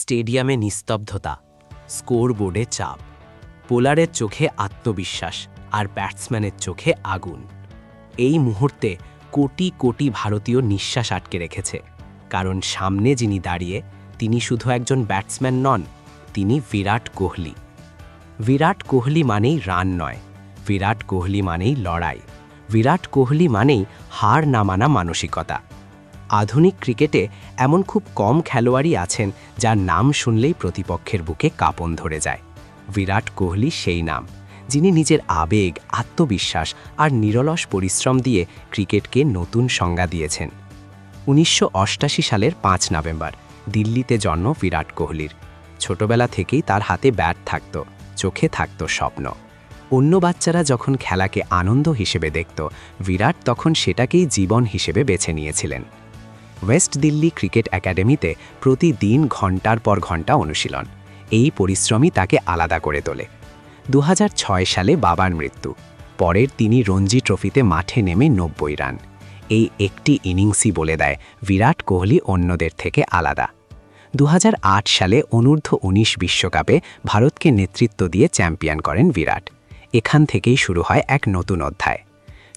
স্টেডিয়ামে নিস্তব্ধতা, স্কোরবোর্ডে চাপ পোলারের চোখে আত্মবিশ্বাস আর ব্যাটসম্যানের চোখে আগুন। এই মুহূর্তে কোটি কোটি ভারতীয় নিঃশ্বাস আটকে রেখেছে, কারণ সামনে যিনি দাঁড়িয়ে তিনি শুধু একজন ব্যাটসম্যান নন, তিনি বিরাট কোহলি। বিরাট কোহলি মানেই রান নয়, বিরাট কোহলি মানেই লড়াই, বিরাট কোহলি মানেই হার না মানা মানসিকতা। আধুনিক ক্রিকেটে এমন খুব কম খেলোয়াড়ই আছেন যার নাম শুনলেই প্রতিপক্ষের বুকে কাঁপন ধরে যায়। বিরাট কোহলি সেই নাম, যিনি নিজের আবেগ, আত্মবিশ্বাস আর নিরলস পরিশ্রম দিয়ে ক্রিকেটকে নতুন সংজ্ঞা দিয়েছেন। উনিশশো সালের পাঁচ নভেম্বর, দিল্লিতে জন্ম বিরাট কোহলির। ছোটবেলা থেকেই তার হাতে ব্যাট থাকত, চোখে থাকত স্বপ্ন। অন্য বাচ্চারা যখন খেলাকে আনন্দ হিসেবে দেখত, বিরাট তখন সেটাকেই জীবন হিসেবে বেছে নিয়েছিলেন। ওয়েস্ট দিল্লি ক্রিকেট একাডেমিতে প্রতিদিন ঘণ্টার পর ঘণ্টা অনুশীলন। এই পরিশ্রমই তাকে আলাদা করে তোলে। দু হাজার ছয় সালে বাবার মৃত্যু। পরের তিনি রঞ্জি ট্রফিতে মাঠে নেমে নব্বই রান। এই একটি ইনিংসই বলে দেয়, বিরাট কোহলি অন্যদের থেকে আলাদা। দু হাজার আট সালে অনূর্ধ্ব উনিশ বিশ্বকাপে ভারতকে নেতৃত্ব দিয়ে চ্যাম্পিয়ন করেন বিরাট। এখান থেকেই শুরু হয় এক নতুন অধ্যায়।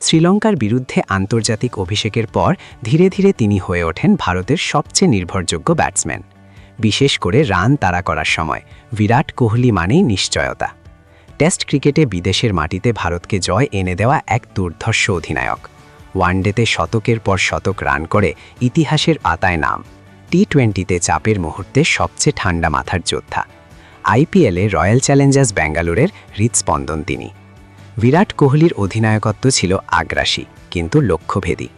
শ্রীলঙ্কার বিরুদ্ধে আন্তর্জাতিক অভিষেকের পর ধীরে ধীরে তিনি হয়ে ওঠেন ভারতের সবচেয়ে নির্ভরযোগ্য ব্যাটসম্যান। বিশেষ করে রান তাড়া করার সময় বিরাট কোহলি মানেই নিশ্চয়তা। টেস্ট ক্রিকেটে বিদেশের মাটিতে ভারতকে জয় এনে দেওয়া এক দুর্ধর্ষ অধিনায়ক। ওয়ানডেতে শতকের পর শতক রান করে ইতিহাসের আতায় নাম। টি টোয়েন্টিতে চাপের মুহূর্তে সবচেয়ে ঠান্ডা মাথার যোদ্ধা। আইপিএলে রয়্যাল চ্যালেঞ্জার্স ব্যাঙ্গালোরের হৃৎস্পন্দন তিনি। বিরাট কোহলির অধিনায়কত্ব ছিল আগ্রাসী, কিন্তু লক্ষ্যভেদী।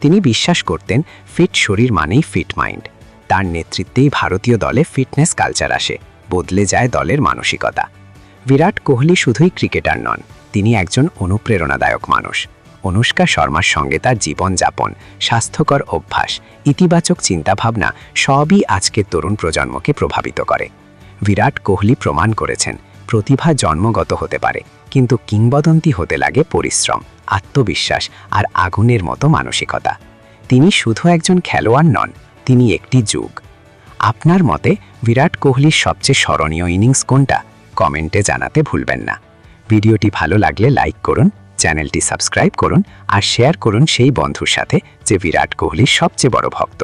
তিনি বিশ্বাস করতেন, ফিট শরীর মানেই ফিট মাইন্ড। তার নেতৃত্বেই ভারতীয় দলে ফিটনেস কালচার আসে, বদলে যায় দলের মানসিকতা। বিরাট কোহলি শুধুই ক্রিকেটার নন, তিনি একজন অনুপ্রেরণাদায়ক মানুষ। অনুষ্কা শর্মার সঙ্গে তার জীবনযাপন, স্বাস্থ্যকর অভ্যাস, ইতিবাচক চিন্তাভাবনা সবই আজকের তরুণ প্রজন্মকে প্রভাবিত করে। বিরাট কোহলি প্রমাণ করেছেন প্রতিভা জন্মগত হতে পারে, কিন্তু কিংবদন্তি হতে লাগে পরিশ্রম, আত্মবিশ্বাস আর আগুনের মতো মানসিকতা। তিনি শুধু একজন খেলোয়াড় নন, তিনি একটি যুগ। আপনার মতে বিরাট কোহলির সবচেয়ে স্মরণীয় ইনিংস কোনটা? কমেন্টে জানাতে ভুলবেন না। ভিডিওটি ভালো লাগলে লাইক করুন, চ্যানেলটি সাবস্ক্রাইব করুন আর শেয়ার করুন সেই বন্ধুর সাথে যে বিরাট কোহলির সবচেয়ে বড় ভক্ত।